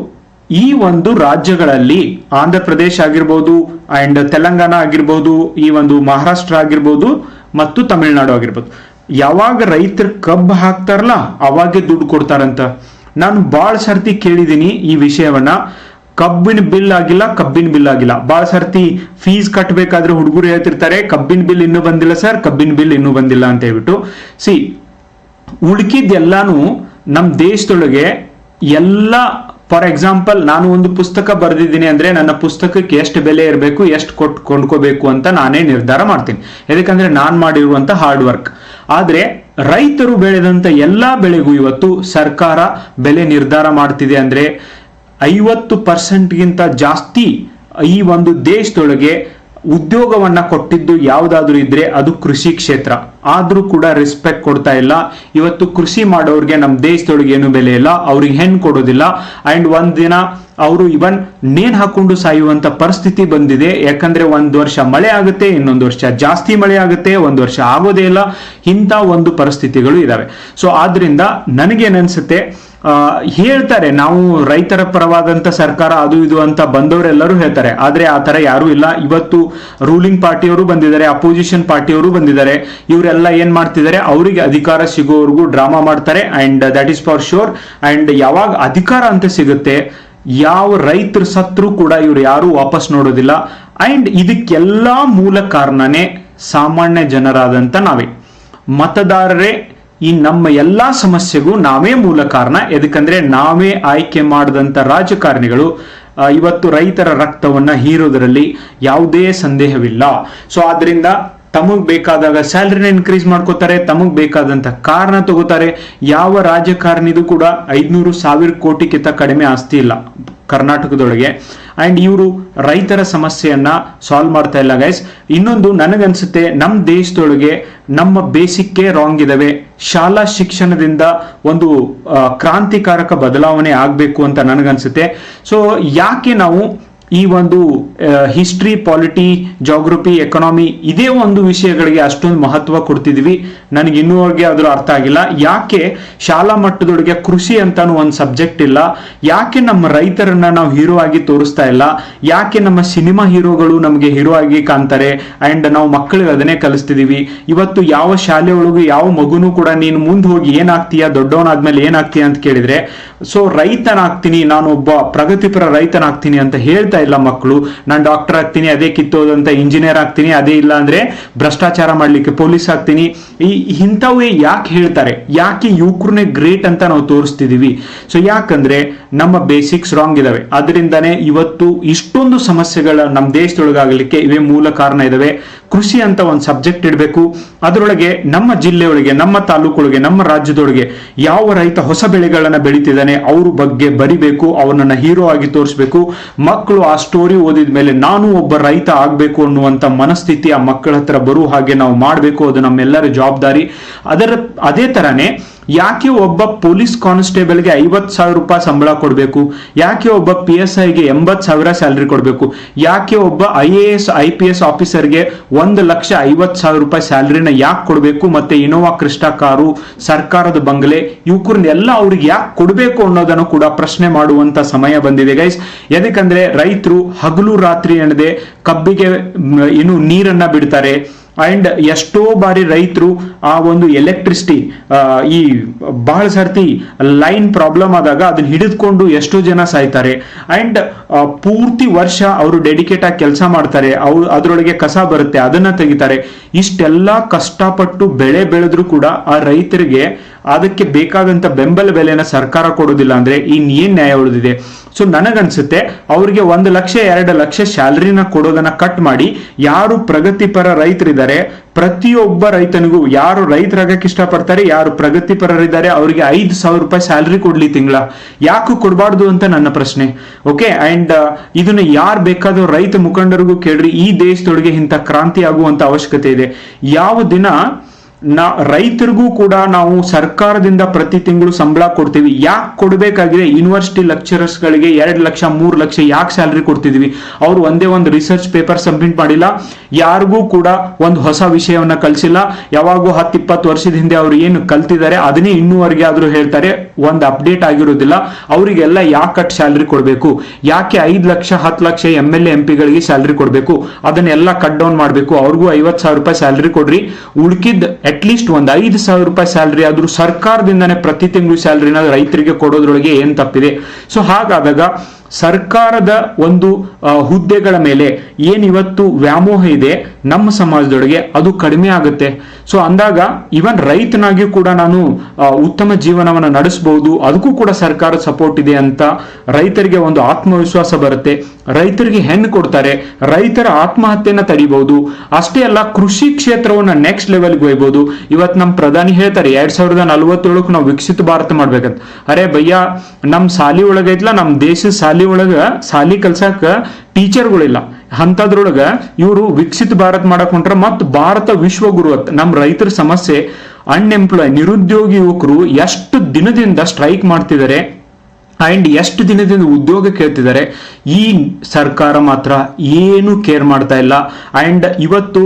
ಈ ಒಂದು ರಾಜ್ಯಗಳಲ್ಲಿ ಆಂಧ್ರ ಪ್ರದೇಶ ಆಗಿರ್ಬೋದು ಅಂಡ್ ತೆಲಂಗಾಣ ಆಗಿರ್ಬೋದು, ಈ ಒಂದು ಮಹಾರಾಷ್ಟ್ರ ಆಗಿರ್ಬೋದು ಮತ್ತು ತಮಿಳುನಾಡು ಆಗಿರ್ಬೋದು. ಯಾವಾಗ ರೈತರು ಕಬ್ಬು ಹಾಕ್ತಾರಲ್ಲ, ಅವಾಗೆ ದುಡ್ಡು ಕೊಡ್ತಾರಂತ. ನಾನು ಭಾಳ ಸರ್ತಿ ಕೇಳಿದ್ದೀನಿ ಈ ವಿಷಯವನ್ನ. ಕಬ್ಬಿನ ಬಿಲ್ ಆಗಿಲ್ಲ, ಕಬ್ಬಿನ ಬಿಲ್ ಆಗಿಲ್ಲ. ಭಾಳ ಸರ್ತಿ ಫೀಸ್ ಕಟ್ಟಬೇಕಾದ್ರೆ ಹುಡುಗರು ಹೇಳ್ತಿರ್ತಾರೆ, ಕಬ್ಬಿನ ಬಿಲ್ ಇನ್ನೂ ಬಂದಿಲ್ಲ ಸರ್, ಕಬ್ಬಿನ ಬಿಲ್ ಇನ್ನೂ ಬಂದಿಲ್ಲ ಅಂತ ಹೇಳ್ಬಿಟ್ಟು. ಸಿ ಉಳ್ಕಿದ್ದೆಲ್ಲಾನು ನಮ್ಮ ದೇಶದೊಳಗೆ ಎಲ್ಲ ಫಾರ್ ಎಕ್ಸಾಂಪಲ್ ನಾನು ಒಂದು ಪುಸ್ತಕ ಬರೆದಿದ್ದೀನಿ ಅಂದ್ರೆ ನನ್ನ ಪುಸ್ತಕಕ್ಕೆ ಎಷ್ಟು ಬೆಲೆ ಇರಬೇಕು, ಎಷ್ಟು ಕೊಟ್ಟು ಕೊಂಡ್ಕೋಬೇಕು ಅಂತ ನಾನೇ ನಿರ್ಧಾರ ಮಾಡ್ತೀನಿ. ಯಾಕಂದ್ರೆ ನಾನು ಮಾಡಿರುವಂತ ಹಾರ್ಡ್ ವರ್ಕ್ ಆದ್ರೆ ರೈತರು ಬೆಳೆದಂಥ ಎಲ್ಲ ಬೆಳೆಗೂ ಇವತ್ತು ಸರ್ಕಾರ ಬೆಲೆ ನಿರ್ಧಾರ ಮಾಡ್ತಿದೆ ಅಂದರೆ ಐವತ್ತು ಪರ್ಸೆಂಟ್ಗಿಂತ ಜಾಸ್ತಿ ಈ ಒಂದು ದೇಶದೊಳಗೆ ಉದ್ಯೋಗವನ್ನ ಕೊಟ್ಟಿದ್ದು ಯಾವ್ದಾದ್ರು ಇದ್ರೆ ಅದು ಕೃಷಿ ಕ್ಷೇತ್ರ. ಆದ್ರೂ ಕೂಡ ರೆಸ್ಪೆಕ್ಟ್ ಕೊಡ್ತಾ ಇಲ್ಲ. ಇವತ್ತು ಕೃಷಿ ಮಾಡೋರಿಗೆ ನಮ್ಮ ದೇಶದೊಳಗೆ ಏನು ಬೆಲೆ ಇಲ್ಲ. ಅವ್ರಿಗೆ ಹೆಣ್ ಕೊಡೋದಿಲ್ಲ. ಅಂಡ್ ಒಂದ್ ದಿನ ಅವರು ಇವನ್ ನೇನ್ ಹಾಕೊಂಡು ಸಾಯುವಂತ ಪರಿಸ್ಥಿತಿ ಬಂದಿದೆ. ಯಾಕಂದ್ರೆ ಒಂದ್ ವರ್ಷ ಮಳೆ ಆಗುತ್ತೆ, ಇನ್ನೊಂದು ವರ್ಷ ಜಾಸ್ತಿ ಮಳೆ ಆಗುತ್ತೆ, ಒಂದ್ ವರ್ಷ ಆಗೋದೇ ಇಲ್ಲ. ಇಂಥ ಒಂದು ಪರಿಸ್ಥಿತಿಗಳು ಇದಾವೆ. ಸೊ ಆದ್ರಿಂದ ನನಗೇನನ್ಸುತ್ತೆ ಹೇಳ್ತಾರೆ, ನಾವು ರೈತರ ಪರವಾದಂತ ಸರ್ಕಾರ ಅದು ಇದು ಅಂತ ಬಂದವರೆಲ್ಲರೂ ಹೇಳ್ತಾರೆ. ಆದ್ರೆ ಆ ತರ ಯಾರು ಇಲ್ಲ. ಇವತ್ತು ರೂಲಿಂಗ್ ಪಾರ್ಟಿಯವರು ಬಂದಿದ್ದಾರೆ ಅಪೋಸಿಷನ್ ಪಾರ್ಟಿಯವರು ಬಂದಿದ್ದಾರೆ. ಇವರೆಲ್ಲ ಏನ್ ಮಾಡ್ತಿದ್ದಾರೆ? ಅವರಿಗೆ ಅಧಿಕಾರ ಸಿಗೋವರೆಗೂ ಡ್ರಾಮಾ ಮಾಡ್ತಾರೆ and that is for sure and ಯಾವಾಗ ಅಧಿಕಾರ ಅಂತ ಸಿಗುತ್ತೆ, ಯಾವ ರೈತರು ಸತ್ರು ಕೂಡ ಇವ್ರು ಯಾರು ವಾಪಸ್ ನೋಡೋದಿಲ್ಲ. ಅಂಡ್ ಇದಕ್ಕೆಲ್ಲ ಮೂಲ ಕಾರಣನೇ ಸಾಮಾನ್ಯ ಜನರಾದಂತ ನಾವೇ. ಮತದಾರರೇ ಈ ನಮ್ಮ ಎಲ್ಲಾ ಸಮಸ್ಯೆಗೂ ನಾವೇ ಮೂಲ ಕಾರಣ. ಎದಕ್ಕಂದ್ರೆ ನಾವೇ ಆಯ್ಕೆ ಮಾಡಿದಂತ ರಾಜಕಾರಣಿಗಳು ಇವತ್ತು ರೈತರ ರಕ್ತವನ್ನ ಹೀರೋದರಲ್ಲಿ ಯಾವುದೇ ಸಂದೇಹವಿಲ್ಲ. ಸೊ ಆದ್ರಿಂದ ತಮಗ್ ಬೇಕಾದಾಗ ಸ್ಯಾಲರಿನ ಇನ್ಕ್ರೀಸ್ ಮಾಡ್ಕೋತಾರೆ, ತಮಗ್ ಬೇಕಾದಂತ ಕಾರಣ ತಗೋತಾರೆ. ಯಾವ ರಾಜಕಾರಣಿದು ಕೂಡ ಐದ್ನೂರು ಸಾವಿರ ಕೋಟಿಗಿಂತ ಕಡಿಮೆ ಆಸ್ತಿ ಇಲ್ಲ. ಕರ್ನಾಟಕದೊಳಗೆ. ಅಂಡ್ ಇವರು ರೈತರ ಸಮಸ್ಯೆಯನ್ನ ಸಾಲ್ವ್ ಮಾಡ್ತಾ ಇಲ್ಲ ಗೈಸ್ ಇನ್ನೊಂದು ನನಗನ್ಸುತ್ತೆ ನಮ್ಮ ದೇಶದೊಳಗೆ ನಮ್ಮ ಬೇಸಿಕ್ಕೇ ರಾಂಗ್ ಇದಾವೆ. ಶಾಲಾ ಶಿಕ್ಷಣದಿಂದ ಒಂದು ಕ್ರಾಂತಿಕಾರಕ ಬದಲಾವಣೆ ಆಗಬೇಕು ಅಂತ ನನಗನ್ಸುತ್ತೆ. ಸೊ ಯಾಕೆ ನಾವು ಈ ಒಂದು ಹಿಸ್ಟ್ರಿ ಪಾಲಿಟಿ ಜಾಗ್ರಫಿ ಎಕನಾಮಿ ಇದೇ ಒಂದು ವಿಷಯಗಳಿಗೆ ಅಷ್ಟೊಂದು ಮಹತ್ವ ಕೊಡ್ತಿದ್ವಿ. ನನಗೆ ಇನ್ನೂವರೆಗೆ ಅದರ ಅರ್ಥ ಆಗಿಲ್ಲ. ಯಾಕೆ ಶಾಲಾ ಮಟ್ಟದೊಳಗೆ ಕೃಷಿ ಅಂತಾನು ಒಂದು ಸಬ್ಜೆಕ್ಟ್ ಇಲ್ಲ. ಯಾಕೆ ನಮ್ಮ ರೈತರನ್ನ ನಾವು ಹೀರೋ ಆಗಿ ತೋರಿಸ್ತಾ ಇಲ್ಲ? ಯಾಕೆ ನಮ್ಮ ಸಿನಿಮಾ ಹೀರೋಗಳು ನಮಗೆ ಹೀರೋ ಆಗಿ ಕಾಣ್ತಾರೆ? ಅಂಡ್ ನಾವು ಮಕ್ಕಳಿಗೆ ಅದನ್ನೇ ಕಲಿಸ್ತಿದೀವಿ. ಇವತ್ತು ಯಾವ ಶಾಲೆ ಒಳಗೂ ಯಾವ ಮಗುನೂ ಕೂಡ ನೀನು ಮುಂದೆ ಹೋಗಿ ಏನಾಗ್ತೀಯಾ? ದೊಡ್ಡವನಾದ್ಮೇಲೆ ಏನಾಗ್ತೀಯ ಅಂತ ಕೇಳಿದ್ರೆ, ಸೊ ರೈತನಾಗ್ತೀನಿ ನಾನು ಒಬ್ಬ ಪ್ರಗತಿಪರ ರೈತನಾಗ್ತೀನಿ ಅಂತ ಹೇಳ್ತಾ ಇಲ್ಲ ಮಕ್ಕಳು. ನಾನು ಡಾಕ್ಟರ್ ಆಗ್ತೀನಿ, ಅದೇ ಕಿತ್ತೋದಂತ ಇಂಜಿನಿಯರ್ ಆಗ್ತೀನಿ, ಅದೇ ಇಲ್ಲ ಅಂದ್ರೆ ಭ್ರಷ್ಟಾಚಾರ ಮಾಡ್ಲಿಕ್ಕೆ ಪೊಲೀಸ್ ಆಗ್ತೀನಿ. ಈ ಇಂಥವೇ ಯಾಕೆ ಹೇಳ್ತಾರೆ? ಯಾಕೆ ಯುವಕರನ್ನೇ ಗ್ರೇಟ್ ಅಂತ ನಾವು ತೋರಿಸ್ತಿದೀವಿ? ಸೊ ಯಾಕಂದ್ರೆ ನಮ್ಮ ಬೇಸಿಕ್ಸ್ ರಾಂಗ್ ಇದಾವೆ. ಅದರಿಂದಾನೇ ಇವತ್ತು ಇಷ್ಟೊಂದು ಸಮಸ್ಯೆಗಳ ನಮ್ಮ ದೇಶದೊಳಗಾಗಲಿಕ್ಕೆ ಇವೇ ಮೂಲ ಕಾರಣ ಇದಾವೆ. ಕೃಷಿ ಅಂತ ಒಂದು ಸಬ್ಜೆಕ್ಟ್ ಇಡಬೇಕು. ಅದರೊಳಗೆ ನಮ್ಮ ಜಿಲ್ಲೆಯೊಳಗೆ, ನಮ್ಮ ತಾಲೂಕೊಳಗೆ, ನಮ್ಮ ರಾಜ್ಯದೊಳಗೆ ಯಾವ ರೈತ ಹೊಸ ಬೆಳೆಗಳನ್ನ ಬೆಳೀತಿದ್ದಾನೆ, ಅವ್ರ ಬಗ್ಗೆ ಬರಿಬೇಕು, ಅವನನ್ನ ಹೀರೋ ಆಗಿ ತೋರಿಸ್ಬೇಕು. ಮಕ್ಕಳು ಆ ಸ್ಟೋರಿ ಓದಿದ ಮೇಲೆ ನಾನು ಒಬ್ಬ ರೈತ ಆಗ್ಬೇಕು ಅನ್ನುವಂತ ಮನಸ್ಥಿತಿ ಆ ಮಕ್ಕಳ ಹತ್ರ ಬರುವ ಹಾಗೆ ನಾವು ಮಾಡಬೇಕು. ಅದು ನಮ್ಮೆಲ್ಲರ ಜವಾಬ್ದಾರಿ. ಅದರ, ಅದೇ ತರನೇ ಯಾಕೆ ಒಬ್ಬ ಪೊಲೀಸ್ ಕಾನ್ಸ್ಟೇಬಲ್ಗೆ ಐವತ್ ಸಾವಿರ ರೂಪಾಯಿ ಸಂಬಳ ಕೊಡಬೇಕು? ಯಾಕೆ ಒಬ್ಬ ಪಿ ಎಸ್ ಐಗೆ ಎಂಬತ್ ಸಾವಿರ ಸ್ಯಾಲರಿ ಕೊಡಬೇಕು? ಯಾಕೆ ಒಬ್ಬ I A S I P S ಆಫೀಸರ್ಗೆ ಒಂದು ಲಕ್ಷ ಐವತ್ ಸಾವಿರ ರೂಪಾಯಿ ಸ್ಯಾಲ್ರಿನ ಯಾಕೆ ಕೊಡಬೇಕು? ಮತ್ತೆ ಇನೋವಾ ಕ್ರಿಸ್ಟಾ ಕಾರು ಸರ್ಕಾರದ ಬಂಗಲೆ ಇವಕ್ರನ್ನೆಲ್ಲ ಅವ್ರಿಗೆ ಯಾಕೆ ಕೊಡಬೇಕು ಅನ್ನೋದನ್ನು ಕೂಡ ಪ್ರಶ್ನೆ ಮಾಡುವಂತ ಸಮಯ ಬಂದಿದೆ ಗೈಸ್ ಯಾಕಂದ್ರೆ ರೈತರು ಹಗಲು ರಾತ್ರಿ ಎಣದೆ ಕಬ್ಬಿಗೆ ಏನು ನೀರನ್ನ ಬಿಡ್ತಾರೆ. ಅಂಡ್ ಎಷ್ಟೋ ಬಾರಿ ರೈತರು ಆ ಒಂದು ಎಲೆಕ್ಟ್ರಿಸಿಟಿ ಈ ಬಹಳ ಸರ್ತಿ ಲೈನ್ ಪ್ರಾಬ್ಲಮ್ ಆದಾಗ ಅದನ್ನ ಹಿಡಿದುಕೊಂಡು ಎಷ್ಟೋ ಜನ ಸಾಯ್ತಾರೆ. ಅಂಡ್ ಪೂರ್ತಿ ವರ್ಷ ಅವರು ಡೆಡಿಕೇಟ್ ಆಗಿ ಕೆಲಸ ಮಾಡ್ತಾರೆ. ಅವ್ರು, ಅದರೊಳಗೆ ಕಸ ಬರುತ್ತೆ, ಅದನ್ನ ತೆಗಿತಾರೆ. ಇಷ್ಟೆಲ್ಲ ಕಷ್ಟಪಟ್ಟು ಬೆಳೆ ಬೆಳೆದ್ರು ಕೂಡ ಆ ರೈತರಿಗೆ ಅದಕ್ಕೆ ಬೇಕಾದಂತ ಬೆಂಬಲ ಬೆಲೆನ ಸರ್ಕಾರ ಕೊಡೋದಿಲ್ಲ ಅಂದ್ರೆ ಇನ್ನೇನ್ ನ್ಯಾಯ ಉಳಿದಿದೆ? ಸೊ ನನಗನ್ಸುತ್ತೆ ಅವ್ರಿಗೆ ಒಂದು ಲಕ್ಷ, ಎರಡು ಲಕ್ಷ ಸ್ಯಾಲರಿನ ಕೊಡೋದನ್ನ ಕಟ್ ಮಾಡಿ ಯಾರು ಪ್ರಗತಿಪರ ರೈತರಿದ್ದಾರೆ ಪ್ರತಿಯೊಬ್ಬ ರೈತನಿಗೂ ಯಾರು ರೈತರಾಗಕ್ಕೆ ಇಷ್ಟಪಡ್ತಾರೆ, ಯಾರು ಪ್ರಗತಿಪರರಿದ್ದಾರೆ, ಅವರಿಗೆ ಐದು ಸಾವಿರ ರೂಪಾಯಿ ಸ್ಯಾಲ್ರಿ ಕೊಡ್ಲಿ ತಿಂಗಳ. ಯಾಕೆ ಕೊಡಬಾರ್ದು ಅಂತ ನನ್ನ ಪ್ರಶ್ನೆ. ಓಕೆ ಅಂಡ್ ಇದನ್ನ ಯಾರು ಬೇಕಾದ್ರೂ ರೈತ ಮುಖಂಡರಿಗೂ ಕೇಳ್ರಿ, ಈ ದೇಶದೊಳಗೆ ಇಂಥ ಕ್ರಾಂತಿ ಆಗುವಂತ ಅವಶ್ಯಕತೆ ಇದೆ. ಯಾವ ದಿನ ನಾ ರೈತರಿಗೂ ಕೂಡ ನಾವು ಸರ್ಕಾರದಿಂದ ಪ್ರತಿ ತಿಂಗಳು ಸಂಬಳ ಕೊಡ್ತೀವಿ. ಯಾಕೆ ಕೊಡಬೇಕಾಗಿದೆ? ಯೂನಿವರ್ಸಿಟಿ ಲೆಕ್ಚರರ್ಸ್ ಗಳಿಗೆ ಎರಡು ಲಕ್ಷ, ಮೂರು ಲಕ್ಷ ಯಾಕೆ ಸ್ಯಾಲ್ರಿ ಕೊಡ್ತಿದೀವಿ? ಅವ್ರು ಒಂದೇ ಒಂದು ರಿಸರ್ಚ್ ಪೇಪರ್ ಸಬ್ಮಿಟ್ ಮಾಡಿಲ್ಲ. ಯಾರಿಗೂ ಕೂಡ ಒಂದು ಹೊಸ ವಿಷಯವನ್ನ ಕಲಿಸಿಲ್ಲ. ಯಾವಾಗೂ ಹತ್ತು ಇಪ್ಪತ್ತು ವರ್ಷದ ಹಿಂದೆ ಅವ್ರು ಏನು ಕಲ್ತಿದ್ದಾರೆ, ಅದನ್ನೇ ಇನ್ನೂವರೆಗೆ ಆದರೂ ಹೇಳ್ತಾರೆ, ಒಂದು ಅಪ್ಡೇಟ್ ಆಗಿರೋದಿಲ್ಲ. ಅವರಿಗೆಲ್ಲ ಯಾಕೆ ಕಟ್ ಸ್ಯಾಲ್ರಿ ಕೊಡಬೇಕು? ಯಾಕೆ ಐದು ಲಕ್ಷ, ಹತ್ತು ಲಕ್ಷ ಎಂ ಎಲ್ ಎಂ ಪಿಗಳಿಗೆ ಸ್ಯಾಲ್ರಿ ಕೊಡಬೇಕು? ಅದನ್ನೆಲ್ಲ ಕಟ್ ಡೌನ್ ಮಾಡಬೇಕು. ಅವ್ರಿಗೂ ಐವತ್ತು ಸಾವಿರ ರೂಪಾಯಿ ಸ್ಯಾಲ್ರಿ ಕೊಡ್ರಿ. ಉಳ್ಕಿದ್ ಅಟ್ ಲೀಸ್ಟ್ ಒಂದು ಐದು ಸಾವಿರ ರೂಪಾಯಿ ಸ್ಯಾಲ್ರಿ ಆದ್ರೂ ಸರ್ಕಾರದಿಂದನೇ ಪ್ರತಿ ತಿಂಗಳು ಸ್ಯಾಲ್ರಿನ ರೈತರಿಗೆ ಕೊಡೋದ್ರೊಳಗೆ ಏನ್ ತಪ್ಪಿದೆ? ಸೊ ಹಾಗಾದಾಗ ಸರ್ಕಾರದ ಒಂದು ಹುದ್ದೆಗಳ ಮೇಲೆ ಏನಿವತ್ತು ವ್ಯಾಮೋಹ ಇದೆ, ನಮ್ಮ ಸಮಾಜದೊಳಗೆ ಅದು ಕಡಿಮೆ ಆಗುತ್ತೆ. ಸೊ ಅಂದಾಗ ಇವನ್ ರೈತನಾಗಿ ಕೂಡ ನಾನು ಉತ್ತಮ ಜೀವನವನ್ನು ನಡೆಸಬಹುದು ಅದಕ್ಕೂ ಕೂಡ ಸರ್ಕಾರ ಸಪೋರ್ಟ್ ಇದೆ ಅಂತ ರೈತರಿಗೆ ಒಂದು ಆತ್ಮವಿಶ್ವಾಸ ಬರುತ್ತೆ. ರೈತರಿಗೆ ಹೆಣ್ಣು ಕೊಡ್ತಾರೆ, ರೈತರ ಆತ್ಮಹತ್ಯೆನ ತಡಿಬಹುದು ಅಷ್ಟೇ ಅಲ್ಲ, ಕೃಷಿ ಕ್ಷೇತ್ರವನ್ನ ನೆಕ್ಸ್ಟ್ ಲೆವೆಲ್ಗೆ ಒಯ್ಬಹುದು ಇವತ್ತು ನಮ್ಮ ಪ್ರಧಾನಿ ಹೇಳ್ತಾರೆ, ಎರಡ್ ಸಾವಿರದ ನಲವತ್ತೇಳಕ್ಕೆ ನಾವು ವಿಕಸಿತ ಭಾರತ ಮಾಡ್ಬೇಕಂತ. ಅರೆ ಭಯ್ಯ, ನಮ್ ಸಾಲಿ ಒಳಗೈತ್ಲ ನಮ್ಮ ದೇಶದ ಸಾಲಿ ಒಳಗ ಸಾಲಿ ಕಲ್ಸಾಕ ಟೀಚರ್ಗಳಿಲ್ಲ ಅಂತದ್ರೊಳಗ ಇವರು ವಿಕಸಿತ ಭಾರತ್ ಮಾಡಕ್ ಹೊಂಟ್ರ ಮತ್ ಭಾರತ ವಿಶ್ವಗುರು ಅತ್. ನಮ್ ರೈತರ ಸಮಸ್ಯೆ ಅನ್ಎಂಪ್ಲಾಯ್ ನಿರುದ್ಯೋಗಿ ಯುವಕರು ಎಷ್ಟು ದಿನದಿಂದ ಸ್ಟ್ರೈಕ್ ಮಾಡ್ತಿದ್ದಾರೆ? ಅಂಡ್ ಎಷ್ಟು ದಿನದಿಂದ ಉದ್ಯೋಗ ಕೇಳ್ತಿದ್ದಾರೆ, ಈ ಸರ್ಕಾರ ಮಾತ್ರ ಏನು ಕೇರ್ ಮಾಡ್ತಾ ಇಲ್ಲ. ಅಂಡ್ ಇವತ್ತು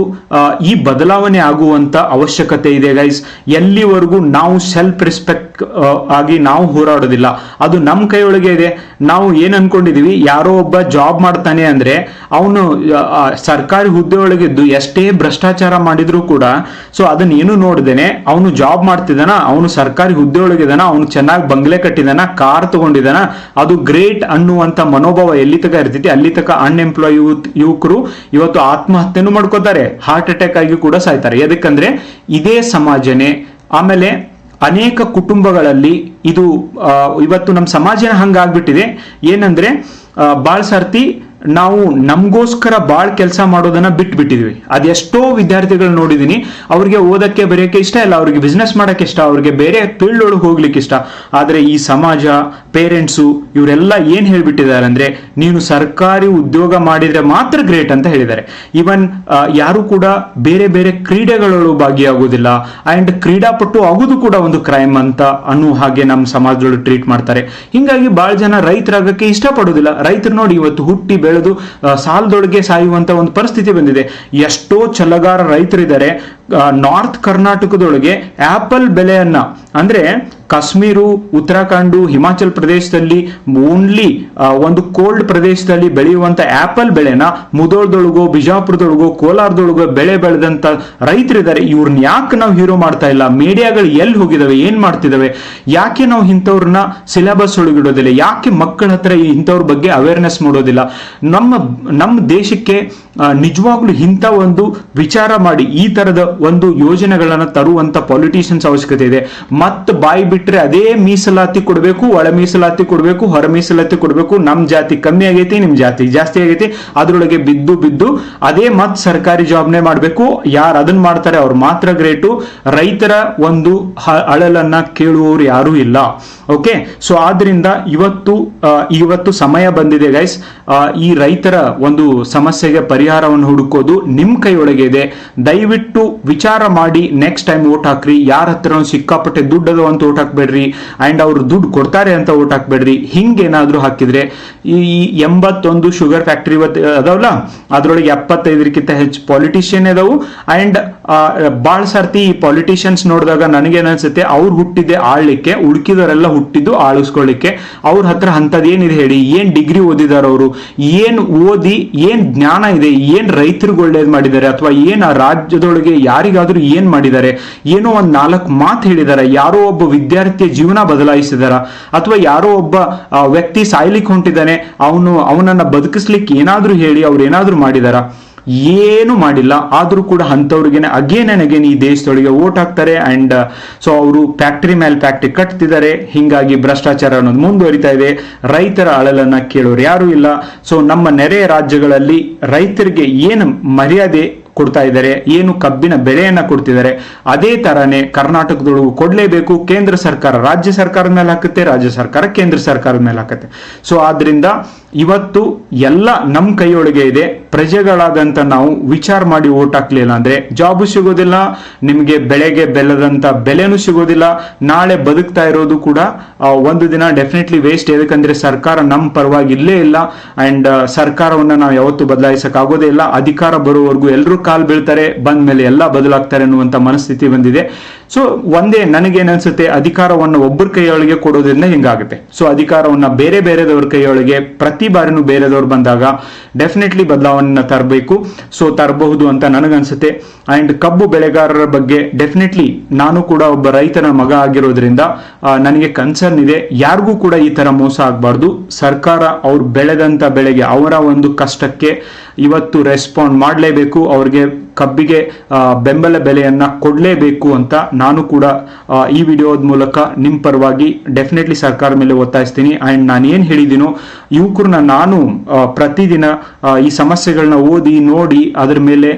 ಈ ಬದಲಾವಣೆ ಆಗುವಂತ ಅವಶ್ಯಕತೆ ಇದೆ ಗೈಸ್ ಎಲ್ಲಿವರೆಗೂ ನಾವು ಸೆಲ್ಫ್ ರೆಸ್ಪೆಕ್ಟ್ ಆಗಿ ನಾವು ಹೋರಾಡೋದಿಲ್ಲ. ಅದು ನಮ್ಮ ಕೈಯೊಳಗೆ ಇದೆ. ನಾವು ಏನ್ ಅನ್ಕೊಂಡಿದೀವಿ, ಯಾರೋ ಒಬ್ಬ ಜಾಬ್ ಮಾಡ್ತಾನೆ ಅಂದ್ರೆ, ಅವನು ಸರ್ಕಾರಿ ಹುದ್ದೆ ಒಳಗಿದ್ದು ಎಷ್ಟೇ ಭ್ರಷ್ಟಾಚಾರ ಮಾಡಿದ್ರು ಕೂಡ ಸೊ ಅದನ್ನ ಏನು ನೋಡ್ದೇನೆ, ಅವನು ಜಾಬ್ ಮಾಡ್ತಿದ್ದಾನ, ಅವನು ಸರ್ಕಾರಿ ಹುದ್ದೆ ಒಳಗಿದಾನ ಅವನು ಚೆನ್ನಾಗಿ ಬಂಗ್ಲೆ ಕಟ್ಟಿದಾನ ಕಾರ್ ತಗೊಂಡಿದಾನ ಅದು ಗ್ರೇಟ್ ಅನ್ನುವಂತ ಮನೋಭಾವ ಎಲ್ಲಿ ತಕ ಇರ್ತೈತಿ? ಅಲ್ಲಿ ತಕ ಅನ್ಎಂಪ್ಲಾಯ್ ಯುವಕರು ಇವತ್ತು ಆತ್ಮಹತ್ಯೆನೂ ಮಾಡ್ಕೋತಾರೆ. ಹಾರ್ಟ್ ಅಟ್ಯಾಕ್ ಆಗಿ ಕೂಡ ಸಾಯ್ತಾರೆ. ಯಾಕಂದ್ರೆ ಇದೇ ಸಮಾಜನೇ. ಆಮೇಲೆ ಅನೇಕ ಕುಟುಂಬಗಳಲ್ಲಿ ಇದು ಇವತ್ತು ನಮ್ಮ ಸಮಾಜನ ಹಂಗಾಗ್ಬಿಟ್ಟಿದೆ. ಏನಂದ್ರೆ ಬಾಳ್ ಸರ್ತಿ ನಾವು ನಮಗೋಸ್ಕರ ಬಾಳ್ ಕೆಲಸ ಮಾಡೋದನ್ನ ಬಿಟ್ಬಿಟ್ಟಿದ್ವಿ. ಅದೆಷ್ಟೋ ವಿದ್ಯಾರ್ಥಿಗಳು ನೋಡಿದೀನಿ, ಅವ್ರಿಗೆ ಓದಕ್ಕೆ ಬರೆಯಕ್ಕೆ ಇಷ್ಟ ಇಲ್ಲ, ಅವ್ರಿಗೆ ಬಿಸ್ನೆಸ್ ಮಾಡಕ್ಕೆ ಇಷ್ಟ, ಅವ್ರಿಗೆ ಬೇರೆ ಫೀಲ್ಡ್ ಒಳಗೆ ಹೋಗ್ಲಿಕ್ಕೆ ಇಷ್ಟ. ಆದ್ರೆ ಈ ಸಮಾಜ ಪೇರೆಂಟ್ಸು ಇವರೆಲ್ಲ ಏನ್ ಹೇಳ್ಬಿಟ್ಟಿದ್ದಾರೆ ಅಂದ್ರೆ, ನೀನು ಸರ್ಕಾರಿ ಉದ್ಯೋಗ ಮಾಡಿದ್ರೆ ಮಾತ್ರ ಗ್ರೇಟ್ ಅಂತ ಹೇಳಿದ್ದಾರೆ. ಈವನ್ ಯಾರು ಕೂಡ ಬೇರೆ ಬೇರೆ ಕ್ರೀಡೆಗಳಲ್ಲೂ ಭಾಗಿಯಾಗೋದಿಲ್ಲ ಅಂಡ್ ಕ್ರೀಡಾಪಟು ಆಗುದು ಕೂಡ ಒಂದು ಕ್ರೈಮ್ ಅಂತ ಅನ್ನೋ ಹಾಗೆ ನಮ್ಮ ಸಮಾಜದೊಳಗೆ ಟ್ರೀಟ್ ಮಾಡ್ತಾರೆ. ಹಿಂಗಾಗಿ ಬಹಳ ಜನ ರೈತರಾಗಕ್ಕೆ ಇಷ್ಟಪಡೋದಿಲ್ಲ. ರೈತರು ನೋಡಿ ಇವತ್ತು ಹುಟ್ಟಿ ಬೆಳೆದು ಸಾಲದೊಳಗೆ ಸಾಯುವಂತ ಒಂದು ಪರಿಸ್ಥಿತಿ ಬಂದಿದೆ. ಎಷ್ಟೋ ಛಲಗಾರ ರೈತರಿದ್ದಾರೆ ನಾರ್ತ್ ಕರ್ನಾಟಕದೊಳಗೆ ಆಪಲ್ ಬೆಲೆಯನ್ನ ಅಂದ್ರೆ ಕಾಶ್ಮೀರು, ಉತ್ತರಾಖಂಡು, ಹಿಮಾಚಲ್ ಪ್ರದೇಶದಲ್ಲಿ ಓನ್ಲಿ ಒಂದು ಕೋಲ್ಡ್ ಪ್ರದೇಶದಲ್ಲಿ ಬೆಳೆಯುವಂತ ಆಪಲ್ ಬೆಳೆನ ಮುದೋಳದೊಳಗೋ ಬಿಜಾಪುರದೊಳಗೋ, ಕೋಲಾರದೊಳಗೋ ಬೆಳೆ ಬೆಳೆದಂತ ರೈತರಿದ್ದಾರೆ ಇವ್ರನ್ನ ಯಾಕೆ ನಾವು ಹೀರೋ ಮಾಡ್ತಾ ಇಲ್ಲ? ಮೀಡಿಯಾಗಳು ಎಲ್ಲಿ ಹೋಗಿದಾವೆ? ಏನ್ ಮಾಡ್ತಿದಾವೆ? ಯಾಕೆ ನಾವು ಇಂಥವ್ರನ್ನ ಸಿಲೆಬಸ್ ಒಳಗಿಡೋದಿಲ್ಲ? ಯಾಕೆ ಮಕ್ಕಳ ಹತ್ರ ಇಂಥವ್ರ ಬಗ್ಗೆ ಅವೇರ್ನೆಸ್ ಮಾಡೋದಿಲ್ಲ? ನಮ್ಮ ನಮ್ಮ ದೇಶಕ್ಕೆ ನಿಜವಾಗ್ಲೂ ಇಂಥ ಒಂದು ವಿಚಾರ ಮಾಡಿ ಈ ತರದ ಒಂದು ಯೋಜನೆಗಳನ್ನ ತರುವಂತ ಪಾಲಿಟಿಷಿಯನ್ಸ್ ಅವಶ್ಯಕತೆ ಇದೆ. ಮತ್ತೆ ಬಾಯಿ ಬಿಟ್ರೆ ಅದೇ ಮೀಸಲಾತಿ ಕೊಡಬೇಕು, ಒಳ ಮೀಸಲಾತಿ ಕೊಡಬೇಕು, ಹೊರ ಮೀಸಲಾತಿ ಕೊಡಬೇಕು, ನಮ್ ಜಾತಿ ಕಮ್ಮಿ ಆಗೈತಿ, ನಿಮ್ ಜಾತಿ ಜಾಸ್ತಿ ಆಗೈತಿ, ಅದರೊಳಗೆ ಬಿದ್ದು ಬಿದ್ದು ಅದೇ ಮತ್ ಸರ್ಕಾರಿ ಜಾಬ್ನೇ ಮಾಡಬೇಕು. ಯಾರು ಅದನ್ನ ಮಾಡ್ತಾರೆ ಅವ್ರು ಮಾತ್ರ ಗ್ರೇಟು. ರೈತರ ಒಂದು ಅಳಲನ್ನ ಕೇಳುವವರು ಯಾರೂ ಇಲ್ಲ. ಓಕೆ? ಸೊ, ಆದ್ರಿಂದ ಇವತ್ತು ಇವತ್ತು ಸಮಯ ಬಂದಿದೆ ಗೈಸ್. ಈ ರೈತರ ಒಂದು ಸಮಸ್ಯೆಗೆ ಪರಿಹಾರವನ್ನು ಹುಡುಕೋದು ನಿಮ್ ಕೈಯೊಳಗೆ ಇದೆ. ದಯವಿಟ್ಟು ವಿಚಾರ ಮಾಡಿ ನೆಕ್ಸ್ಟ್ ಟೈಮ್ ಓಟ್ ಹಾಕ್ರಿ. ಯಾರ ಹತ್ರ ಸಿಕ್ಕಾಪಟ್ಟೆ ದುಡ್ಡದ ಅಂತ ಓಟ್ ಹಾಕ್ಬೇಡ್ರಿ ಅಂಡ್ ಅವ್ರು ದುಡ್ಡು ಕೊಡ್ತಾರೆ ಅಂತ ಓಟ್ ಹಾಕ್ಬೇಡ್ರಿ. ಹಿಂಗೇನಾದ್ರೂ ಹಾಕಿದ್ರೆ ಈ ಎಂಬತ್ತೊಂದು ಶುಗರ್ ಫ್ಯಾಕ್ಟರಿ ಅದಾವಲ್ಲ ಅದ್ರೊಳಗೆ ಎಪ್ಪತ್ತೈದಕ್ಕಿಂತ ಹೆಚ್ಚು ಪಾಲಿಟಿಷಿಯನ್ ಅದಾವು ಅಂಡ್ ಬಾಳ್ ಸರ್ತಿ ಈ ಪಾಲಿಟಿಷಿಯನ್ಸ್ ನೋಡಿದಾಗ ನನಗೇನ್ ಅನ್ಸುತ್ತೆ ಅವ್ರು ಹುಟ್ಟಿದ್ದೆ ಆಳ್ಲಿಕ್ಕೆ, ಉಳ್ಕಿದವರೆಲ್ಲ ಹುಟ್ಟಿದ್ದು ಆಳಿಸ್ಕೊಳ್ಳಿಕ್ಕೆ. ಅವ್ರ ಹತ್ರ ಏನಿದೆ ಹೇಳಿ, ಏನ್ ಡಿಗ್ರಿ ಓದಿದಾರ ಅವರು? ಏನ್ ಓದಿ, ಏನ್ ಜ್ಞಾನ ಇದೆ? ಏನ್ ರೈತರಿಗೆ ಒಳ್ಳೇದ್ ಮಾಡಿದ್ದಾರೆ ಅಥವಾ ಏನ್ ಆ ರಾಜ್ಯದೊಳಗೆ ಯಾರಿಗಾದ್ರೂ ಏನ್ ಮಾಡಿದ್ದಾರೆ ಏನೋ ಒಂದ್ ನಾಲ್ಕು ಮಾತು ಹೇಳಿದಾರೆ. ಯಾರೋ ಒಬ್ಬ ವಿದ್ಯಾರ್ಥಿಯ ಜೀವನ ಬದಲಾಯಿಸಿದಾರ ಅಥವಾ ಯಾರೋ ಒಬ್ಬ ವ್ಯಕ್ತಿ ಸಾಯ್ಲಿಕ್ಕೆ ಹೊಂಟಿದ್ದಾನೆ, ಅವನು, ಅವನನ್ನ ಬದುಕಿಸ್ಲಿಕ್ಕೆ ಏನಾದ್ರೂ ಹೇಳಿ ಅವ್ರು ಏನಾದರೂ ಮಾಡಿದಾರ. ಏನು ಮಾಡಿಲ್ಲ. ಆದ್ರೂ ಕೂಡ ಅಂಥವ್ರಿಗೇನೆ ಅಗೇನ್ ಅಂಡ್ ಅಗೇನ್ ಈ ದೇಶದೊಳಗೆ ಓಟ್ ಹಾಕ್ತಾರೆ ಅಂಡ್ ಸೊ ಅವರು ಫ್ಯಾಕ್ಟರಿ ಮೇಲೆ ಫ್ಯಾಕ್ಟರಿ ಕಟ್ತಿದ್ದಾರೆ. ಹಿಂಗಾಗಿ ಭ್ರಷ್ಟಾಚಾರ ಅನ್ನೋದು ಮುಂದುವರಿತಾ ಇದೆ. ರೈತರ ಅಳಲನ್ನ ಕೇಳೋರು ಯಾರು ಇಲ್ಲ. ಸೊ ನಮ್ಮ ನೆರೆಯ ರಾಜ್ಯಗಳಲ್ಲಿ ರೈತರಿಗೆ ಏನು ಮರ್ಯಾದೆ ಕೊಡ್ತಾ ಇದ್ದಾರೆ, ಏನು ಕಬ್ಬಿನ ಬೆಲೆಯನ್ನು ಕೊಡ್ತಿದ್ದಾರೆ, ಅದೇ ತರನೇ ಕರ್ನಾಟಕದೊಳಗೂ ಕೊಡ್ಲೇಬೇಕು, ಕೇಂದ್ರ ಸರ್ಕಾರ, ರಾಜ್ಯ ಸರ್ಕಾರದ ಮೇಲೆ ಹಾಕುತ್ತೆ, ರಾಜ್ಯ ಸರ್ಕಾರ ಕೇಂದ್ರ ಸರ್ಕಾರದ ಮೇಲೆ ಹಾಕುತ್ತೆ. ಸೊ ಆದ್ರಿಂದ ಇವತ್ತು ಎಲ್ಲ ನಮ್ಮ ಕೈಯೊಳಗೆ ಇದೆ. ಪ್ರಜೆಗಳಾದಂತ ನಾವು ವಿಚಾರ ಮಾಡಿ ಓಟ್ ಹಾಕ್ಲಿಲ್ಲ ಅಂದ್ರೆ ಜಾಬು ಸಿಗೋದಿಲ್ಲ, ನಿಮ್ಗೆ ಬೆಳೆಗೆ ಬೆಲ್ಲದಂತ ಬೆಲೆನೂ ಸಿಗೋದಿಲ್ಲ. ನಾಳೆ ಬದುಕ್ತಾ ಇರೋದು ಕೂಡ ಒಂದು ದಿನ ಡೆಫಿನೆಟ್ಲಿ ವೇಸ್ಟ್ ಯಾಕಂದ್ರೆ ಸರ್ಕಾರ ನಮ್ಮ ಪರವಾಗಿ ಇಲ್ಲೇ ಇಲ್ಲ. ಅಂಡ್ ಸರ್ಕಾರವನ್ನ ನಾವು ಯಾವತ್ತೂ ಬದಲಾಯಿಸಕ್ ಆಗೋದೇ ಇಲ್ಲ. ಅಧಿಕಾರ ಬರುವವರೆಗೂ ಎಲ್ಲರೂ ಕಾಲ್ ಬೀಳ್ತಾರೆ. ಬಂದ ಮೇಲೆ ಎಲ್ಲ ಬದಲಾಗ್ತಾರೆ ಅನ್ನುವಂತ ಮನಸ್ಥಿತಿ ಬಂದಿದೆ. ಸೊ ಒಂದೇ ನನಗೆ ಅನ್ಸುತ್ತೆ ಅಧಿಕಾರವನ್ನು ಒಬ್ಬರ ಕೈಯೊಳಗೆ ಕೊಡೋದ್ರಿಂದ ಹಿಂಗಾಗುತ್ತೆ. ಸೊ ಅಧಿಕಾರವನ್ನ ಬೇರೆ ಬೇರೆದವ್ರ ಕೈಯೊಳಗೆ ಬಾರಿನೂ ಬೇರೆದವ್ರು ಬಂದಾಗ ಡೆಫಿನೆಟ್ಲಿ ಬದಲಾವಣೆ ತರಬೇಕು. ಸೊ ತರಬಹುದು ಅಂತ ನನಗನ್ಸುತ್ತೆ. ಅಂಡ್ ಕಬ್ಬು ಬೆಳೆಗಾರರ ಬಗ್ಗೆ ಡೆಫಿನೆಟ್ಲಿ ನಾನು ಕೂಡ ಒಬ್ಬ ರೈತನ ಮಗ ಆಗಿರೋದ್ರಿಂದ ನನಗೆ ಕನ್ಸರ್ನ್ ಇದೆ. ಯಾರಿಗೂ ಕೂಡ ಈ ತರ ಮೋಸ ಆಗಬಾರ್ದು. ಸರ್ಕಾರ ಅವ್ರು ಬೆಳೆದಂತ ಬೆಳೆಗೆ ಅವರ ಒಂದು ಕಷ್ಟಕ್ಕೆ ಇವತ್ತು ರೆಸ್ಪಾಂಡ್ ಮಾಡಲೇಬೇಕು, ಅವ್ರಿಗೆ ಕಬ್ಬಿಗೆ ಬೆಂಬಲ ಬೆಲೆಯನ್ನ ಕೊಡಲೇಬೇಕು ಅಂತ ನಾನು ಕೂಡ ಈ ವಿಡಿಯೋದ ಮೂಲಕ ನಿಮ್ಮ ಪರವಾಗಿ ಡೆಫಿನೆಟ್ಲಿ ಸರ್ಕಾರ ಮೇಲೆ ಒತ್ತಾಯಿಸ್ತೀನಿ. ಆ್ಯಂಡ್ ನಾನು ಏನು ಹೇಳಿದ್ದೀನೋ ಯುವಕರನ್ನ ನಾನು ಪ್ರತಿದಿನ ಈ ಸಮಸ್ಯೆಗಳನ್ನ ಓದಿ, ನೋಡಿ, ಅದರ ಮೇಲೆ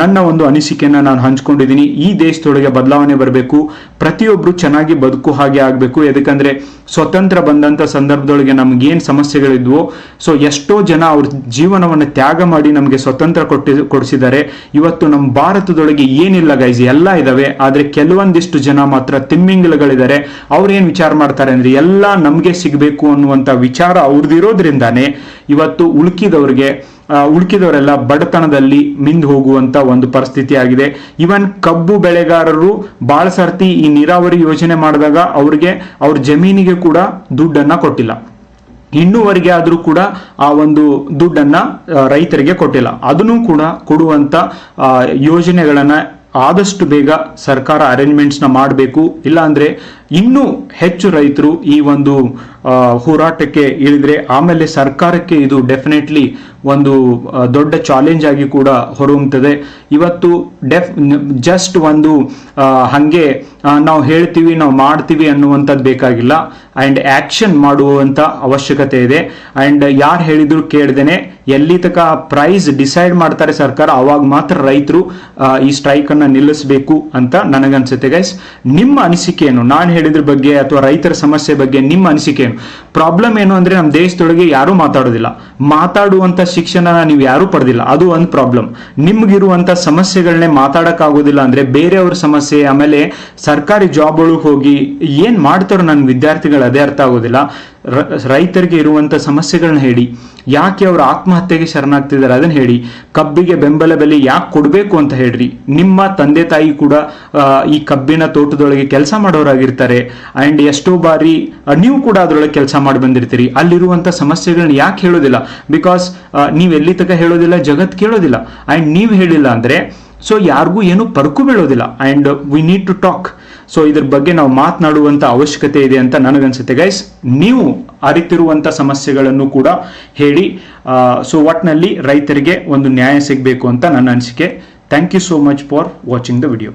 ನನ್ನ ಒಂದು ಅನಿಸಿಕೆಯನ್ನು ನಾನು ಹಂಚ್ಕೊಂಡಿದ್ದೀನಿ. ಈ ದೇಶದೊಳಗೆ ಬದಲಾವಣೆ ಬರಬೇಕು. ಪ್ರತಿಯೊಬ್ಬರು ಚೆನ್ನಾಗಿ ಬದುಕು ಹಾಗೆ ಆಗಬೇಕು. ಯಾಕಂದರೆ ಸ್ವತಂತ್ರ ಬಂದಂಥ ಸಂದರ್ಭದೊಳಗೆ ನಮಗೇನು ಸಮಸ್ಯೆಗಳಿದ್ವೋ, ಸೊ ಎಷ್ಟೋ ಜನ ಅವ್ರ ಜೀವನವನ್ನು ತ್ಯಾಗ ಮಾಡಿ ನಮಗೆ ಸ್ವತಂತ್ರ ಕೊಟ್ಟಿ, ಕೊಡಿಸಿದ್ದಾರೆ. ಇವತ್ತು ನಮ್ಮ ಭಾರತದೊಳಗೆ ಏನಿಲ್ಲ ಗೈಸ್ ಎಲ್ಲ ಇದಾವೆ. ಆದ್ರೆ ಕೆಲವೊಂದಿಷ್ಟು ಜನ ಮಾತ್ರ ತಿಮ್ಮಿಂಗಲಗಳಿದ್ದಾರೆ. ಅವ್ರು ಏನ್ ವಿಚಾರ ಮಾಡ್ತಾರೆ ಅಂದ್ರೆ, ಎಲ್ಲ ನಮ್ಗೆ ಸಿಗ್ಬೇಕು ಅನ್ನುವಂತ ವಿಚಾರ ಅವ್ರದ್ದಿರೋದ್ರಿಂದಾನೇ ಇವತ್ತು ಉಳುಕಿದವ್ರಿಗೆ ಉಳ್ಕಿದವರೆಲ್ಲ ಬಡತನದಲ್ಲಿ ಮಿಂದು ಹೋಗುವಂತ ಒಂದು ಪರಿಸ್ಥಿತಿ ಆಗಿದೆ ಇವನ್ ಕಬ್ಬು ಬೆಳೆಗಾರರು ಬಹಳ ಸರ್ತಿ ಈ ನೀರಾವರಿ ಯೋಜನೆ ಮಾಡಿದಾಗ ಅವ್ರಿಗೆ, ಅವ್ರ ಜಮೀನಿಗೆ ಕೂಡ ದುಡ್ಡನ್ನ ಕೊಟ್ಟಿಲ್ಲ. ಇನ್ನೂವರೆಗೆ ಆದರೂ ಕೂಡ ಆ ಒಂದು ದುಡ್ಡನ್ನ ರೈತರಿಗೆ ಕೊಟ್ಟಿಲ್ಲ. ಅದನ್ನು ಕೂಡ ಕೊಡುವಂತ ಆ, ಯೋಜನೆಗಳನ್ನ ಆದಷ್ಟು ಬೇಗ ಸರ್ಕಾರ ಅರೇಂಜ್ಮೆಂಟ್ಸ್ನ ಮಾಡಬೇಕು. ಇಲ್ಲಾಂದ್ರೆ ಇನ್ನೂ ಹೆಚ್ಚು ರೈತರು ಈ ಒಂದು ಹೋರಾಟಕ್ಕೆ ಇಳಿದ್ರೆ ಆಮೇಲೆ ಸರ್ಕಾರಕ್ಕೆ ಇದು ಡೆಫಿನೆಟ್ಲಿ ಒಂದು ದೊಡ್ಡ ಚಾಲೆಂಜ್ ಆಗಿ ಕೂಡ ಹೊರಹೊಮ್ಮುತ್ತದೆ ಇವತ್ತು ಡೆಫ್ ಜಸ್ಟ್ ಒಂದು ಹಂಗೆ ನಾವು ಹೇಳ್ತೀವಿ, ನಾವು ಮಾಡ್ತೀವಿ ಅನ್ನುವಂಥದ್ದು ಬೇಕಾಗಿಲ್ಲ. ಆ್ಯಂಡ್ ಆ್ಯಕ್ಷನ್ ಮಾಡುವಂಥ ಅವಶ್ಯಕತೆ ಇದೆ. ಆ್ಯಂಡ್ ಯಾರು ಹೇಳಿದ್ರು ಕೇಳ್ದೇನೆ, ಎಲ್ಲಿ ತನಕ ಪ್ರೈಸ್ ಡಿಸೈಡ್ ಮಾಡ್ತಾರೆ ಸರ್ಕಾರ, ಅವಾಗ ಮಾತ್ರ ರೈತರು ಈ ಸ್ಟ್ರೈಕ್ ಅನ್ನ ನಿಲ್ಲಿಸಬೇಕು ಅಂತ ನನಗನ್ಸುತ್ತೆ ಗೈಸ್ ನಿಮ್ಮ ಅನಿಸಿಕೆ ಏನು? ನಾನು ಹೇಳಿದ್ರ ಬಗ್ಗೆ ಅಥವಾ ರೈತರ ಸಮಸ್ಯೆ ಬಗ್ಗೆ ನಿಮ್ಮ ಅನಿಸಿಕೆ ಪ್ರಾಬ್ಲಮ್ ಏನು ಅಂದ್ರೆ ನಮ್ಮ ದೇಶದೊಳಗೆ ಯಾರು ಮಾತಾಡೋದಿಲ್ಲ. ಮಾತಾಡುವಂತ ಶಿಕ್ಷಣ ನೀವು ಯಾರು ಪಡೆದಿಲ್ಲ. ಅದು ಒಂದು ಪ್ರಾಬ್ಲಮ್ ನಿಮ್ಗಿರುವಂತ ಸಮಸ್ಯೆಗಳನ್ನೇ ಮಾತಾಡಕ್ ಆಗೋದಿಲ್ಲ ಅಂದ್ರೆ ಬೇರೆಯವ್ರ ಸಮಸ್ಯೆ, ಆಮೇಲೆ ಸರ್ಕಾರಿ ಜಾಬ್ಗಳು ಹೋಗಿ ಏನ್ ಮಾಡ್ತಾರೋ ನನ್ನ ವಿದ್ಯಾರ್ಥಿಗಳು ಅದೇ ಅರ್ಥ ಆಗೋದಿಲ್ಲ. ರೈತರಿಗೆ ಇರುವಂತ ಸಮಸ್ಯೆಗಳನ್ನ ಹೇಳಿ, ಯಾಕೆ ಅವರು ಆತ್ಮಹತ್ಯೆಗೆ ಶರಣಾಗ್ತಿದ್ದಾರೆ ಅದನ್ನ ಹೇಳಿ, ಕಬ್ಬಿಗೆ ಬೆಂಬಲ ಬೆಲೆ ಯಾಕೆ ಕೊಡಬೇಕು ಅಂತ ಹೇಳ್ರಿ. ನಿಮ್ಮ ತಂದೆ ತಾಯಿ ಕೂಡ ಈ ಕಬ್ಬಿನ ತೋಟದೊಳಗೆ ಕೆಲಸ ಮಾಡೋರಾಗಿರ್ತಾರೆ ಅಂಡ್ ಎಷ್ಟೋ ಬಾರಿ ನೀವು ಕೂಡ ಅದರೊಳಗೆ ಕೆಲಸ ಮಾಡಿ ಬಂದಿರ್ತೀರಿ. ಅಲ್ಲಿರುವಂತ ಸಮಸ್ಯೆಗಳನ್ನ ಯಾಕೆ ಹೇಳೋದಿಲ್ಲ? ಬಿಕಾಸ್ ನೀವು ಎಲ್ಲಿ ತನಕ ಹೇಳೋದಿಲ್ಲ, ಜಗತ್ ಕೇಳೋದಿಲ್ಲ. ಅಂಡ್ ನೀವು ಹೇಳಿಲ್ಲ ಅಂದ್ರೆ ಸೊ ಯಾರಿಗೂ ಏನು ಪರ್ಕು ಬೀಳೋದಿಲ್ಲ. And we need to talk so ಇದ್ರ ಬಗ್ಗೆ ನಾವು ಮಾತನಾಡುವಂತ ಅವಶ್ಯಕತೆ ಇದೆ ಅಂತ ನನಗನ್ಸುತ್ತೆ ಗೈಸ್ ನೀವು ಅರಿತಿರುವಂತ ಸಮಸ್ಯೆಗಳನ್ನು ಕೂಡ ಹೇಳಿ ಸೊ ಒಟ್ನಲ್ಲಿ ರೈತರಿಗೆ ಒಂದು ನ್ಯಾಯ ಸಿಗಬೇಕು ಅಂತ ನನ್ನ ಅನಿಸಿಕೆ. Thank you so much for watching the video